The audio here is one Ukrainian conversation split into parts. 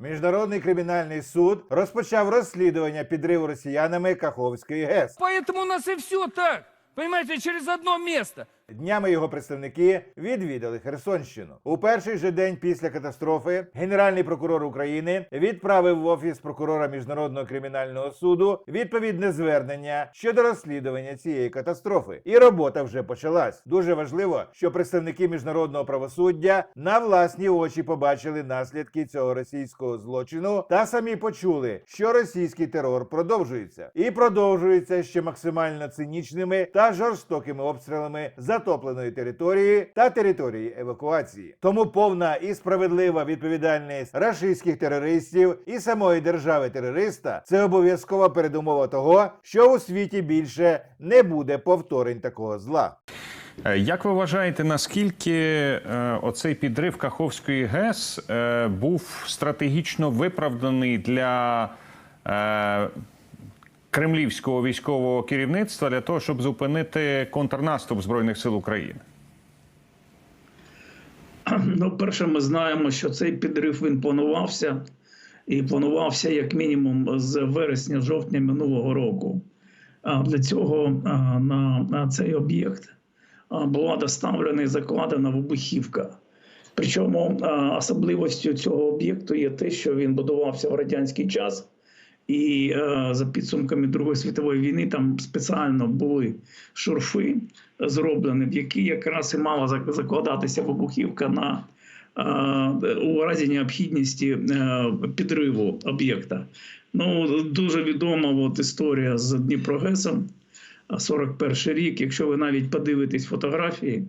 Міжнародний кримінальний суд розпочав розслідування підриву росіянами Каховської ГЕС. Поэтому у нас і все так. Понимаете, через одно место. Днями його представники відвідали Херсонщину. У перший же день після катастрофи Генеральний прокурор України відправив в офіс прокурора міжнародного кримінального суду відповідне звернення щодо розслідування цієї катастрофи. І робота вже почалась. Дуже важливо, що представники міжнародного правосуддя на власні очі побачили наслідки цього російського злочину та самі почули, що російський терор продовжується і продовжується ще максимально цинічними та жорстокими обстрілами затопленої території та території евакуації. Тому повна і справедлива відповідальність рашистських терористів і самої держави терориста це обов'язкова передумова того, що у світі більше не буде повторень такого зла. Е, Як ви вважаєте, наскільки е, оцей підрив Каховської ГЕС е, був стратегічно виправданий для е, кремлівського військового керівництва для того, щоб зупинити контрнаступ Збройних сил України? Ну, перше, ми знаємо, що цей підрив він планувався, і планувався як мінімум з вересня-жовтня минулого року. А для цього на, цей об'єкт була доставлена і закладена вибухівка. Причому особливостю цього об'єкту є те, що він будувався в радянський час, і е, за підсумками Другої світової війни там спеціально були шурфи зроблені, в які якраз і мала закладатися вибухівка на е, у разі необхідності е, підриву об'єкта. Ну дуже відома от історія з Дніпрогесом. а, 41 рік. Якщо ви навіть подивитесь фотографії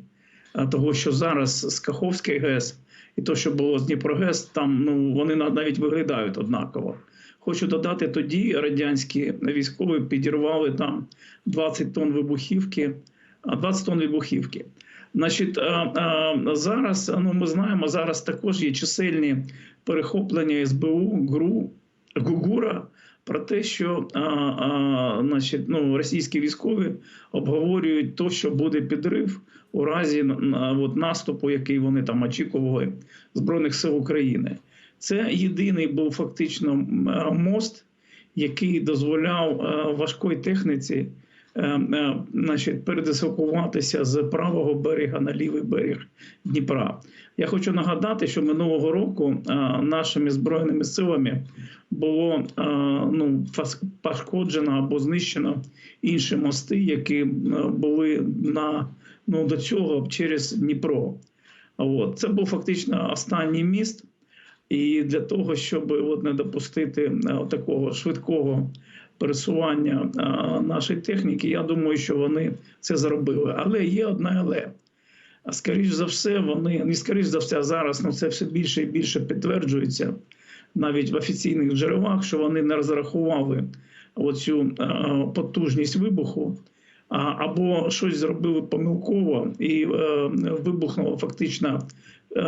того, що зараз з Каховський ГЕС і то, що було з Дніпрогес, там ну вони на- навіть виглядають однаково. Хочу додати, тоді радянські військові підірвали там 20 тонн вибухівки, а, 20 тонн вибухівки. Значить, а, а, зараз ну ми знаємо, зараз також є чисельні перехоплення СБУ, ГРУ, ГУГУРа про те, що а, а, значить, ну, російські військові обговорюють то, що буде підрив у разі на- от, наступу, який вони там очікували Збройних сил України. Це єдиний був фактично е, мост, який дозволяв е, важкої техніці е, значить, передислокуватися з правого берега на лівий берег Дніпра. Я хочу нагадати, що минулого року нашими збройними силами було ну, пошкоджено або знищено інші мости, які були на ну, до цього через Дніпро. От. Це був фактично останній міст. І для того, щоб от не допустити е, такого швидкого пересування е, нашої техніки, я думаю, що вони це зробили. Але є одне але. А Скоріш за все, вони не скоріш за все, зараз ну, це все більше і більше підтверджується навіть в офіційних джерелах, що вони не розрахували оцю е, потужність вибуху. Або щось зробили помилково і вибухнуло фактично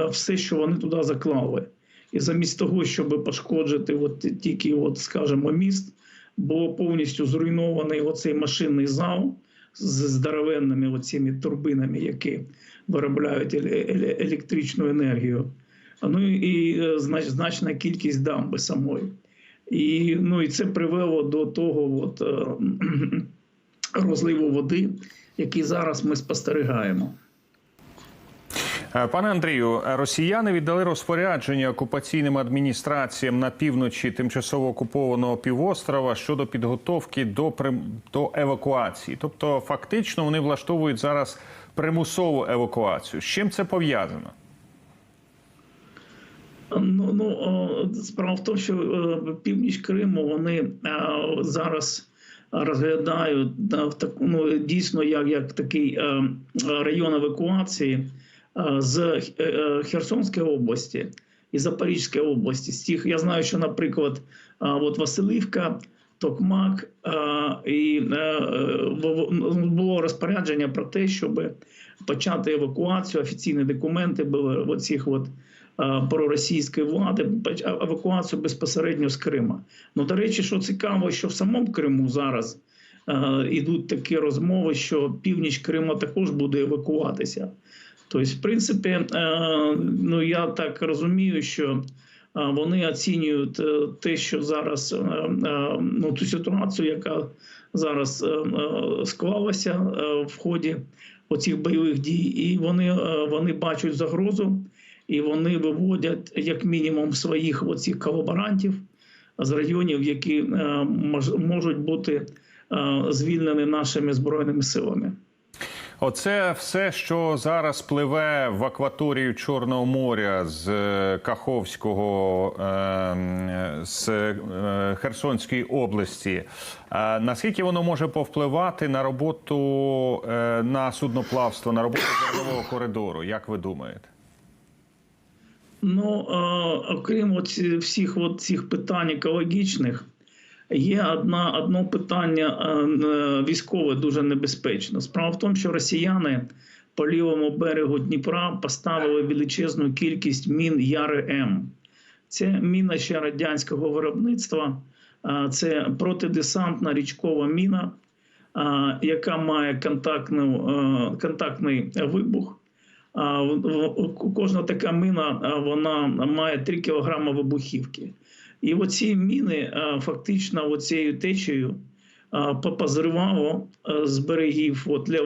все, що вони туди заклали. І замість того, щоб пошкоджити от тільки, от, скажімо, міст, було повністю зруйнований оцей машинний зал з здоровенними оціми турбинами, які виробляють еле- еле- електричну енергію. Ну і е, знач- значна кількість дамби самої. І, ну, і це привело до того от, е, розливу води, який зараз ми спостерігаємо. Е, Пане Андрію, е, росіяни віддали розпорядження окупаційним адміністраціям на півночі тимчасово окупованого півострова щодо підготовки до до евакуації. Тобто, фактично, вони влаштовують зараз примусову евакуацію. З чим це пов'язано? Ну, ну справа в тому, що е, північ Криму вони зараз розглядають ну, дійсно як, як такий район евакуації з е, е, Херсонської області і Запорізької області. З тих, я знаю, що, наприклад, е, от Василівка, Токмак е, і е, е, було розпорядження про те, щоб почати евакуацію. Офіційні документи були в оцих от е, проросійської влади евакуацію безпосередньо з Крима. Ну до речі, що цікаво, що в самому Криму зараз е, ідуть такі розмови, що північ Криму також буде евакуватися. Тобто, в принципі, е, ну я так розумію, що вони оцінюють е, те, що зараз е, е, ну, ту ситуацію, яка зараз е, е, склалася е, в ході оцих бойових дій, і вони, е, вони бачать загрозу, і вони виводять як мінімум своїх оцих колаборантів з районів, які е, можуть бути е, звільнені нашими збройними силами. Оце все, що зараз пливе в акваторію Чорного моря з е, Каховського е, з е, Херсонської області. Наскільки воно може повпливати на роботу на судноплавство, на роботу зернового коридору? Як ви думаєте? Ну, окрім оці, всіх от цих питань екологічних, є одна, одно питання е, е, військове дуже небезпечне. Справа в тому, що росіяни по лівому берегу Дніпра поставили величезну кількість мін Яри М. Це міна ще радянського виробництва, е, це протидесантна річкова міна, яка має контактний вибух. Кожна така міна а, вона має 3 кг вибухівки. І оці міни фактично оцією течею а, позривало з берегів от, е,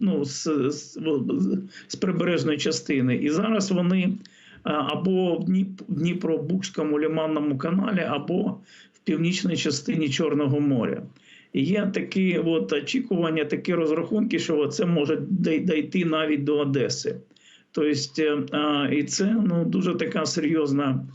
ну, з, з, з прибережної частини. І зараз вони або в Дніп- в Дніпро-Букському каналі, або в північній частині Чорного моря. Є такі от очікування, такі розрахунки, що це може дійти навіть до Одеси. Тобто, і це ну, дуже така серйозна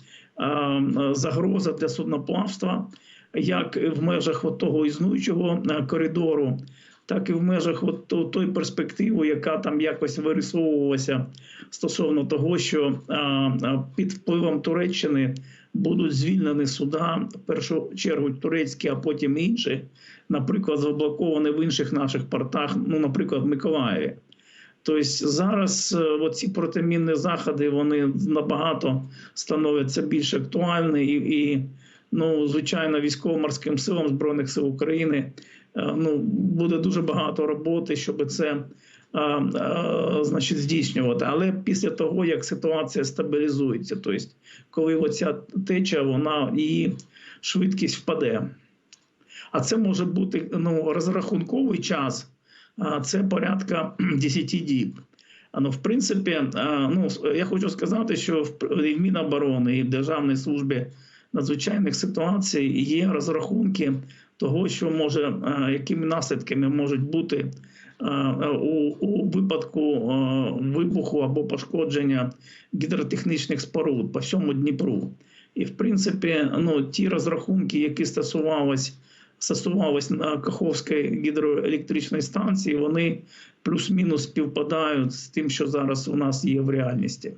загроза для судноплавства, як в межах от того існуючого коридору, так і в межах от той перспективи, яка там якось вирисовувалася стосовно того, що а, під впливом Туреччини будуть звільнені суда, в першу чергу турецькі, а потім інші, наприклад, заблоковані в інших наших портах, ну, наприклад, в Миколаєві. Тобто зараз е, оці протимінні заходи вони набагато становляться більш актуальні і, і ну, звичайно, військово-морським силам Збройних сил України е, ну, буде дуже багато роботи, щоб це е, е, значить, здійснювати. Але після того, як ситуація стабілізується, тобто, коли оця теча, вона її швидкість впаде. А це може бути ну, розрахунковий час, а це порядка 10 діб. Ну, в принципі, ну, я хочу сказати, що в Міноборони і в Державній службі надзвичайних ситуацій є розрахунки того, що може, якими наслідками можуть бути у, у випадку вибуху або пошкодження гідротехнічних споруд по всьому Дніпру. І в принципі, ну, ті розрахунки, які стосувались стосувалось на Каховської гідроелектричної станції, вони плюс-мінус співпадають з тим, що зараз у нас є в реальності.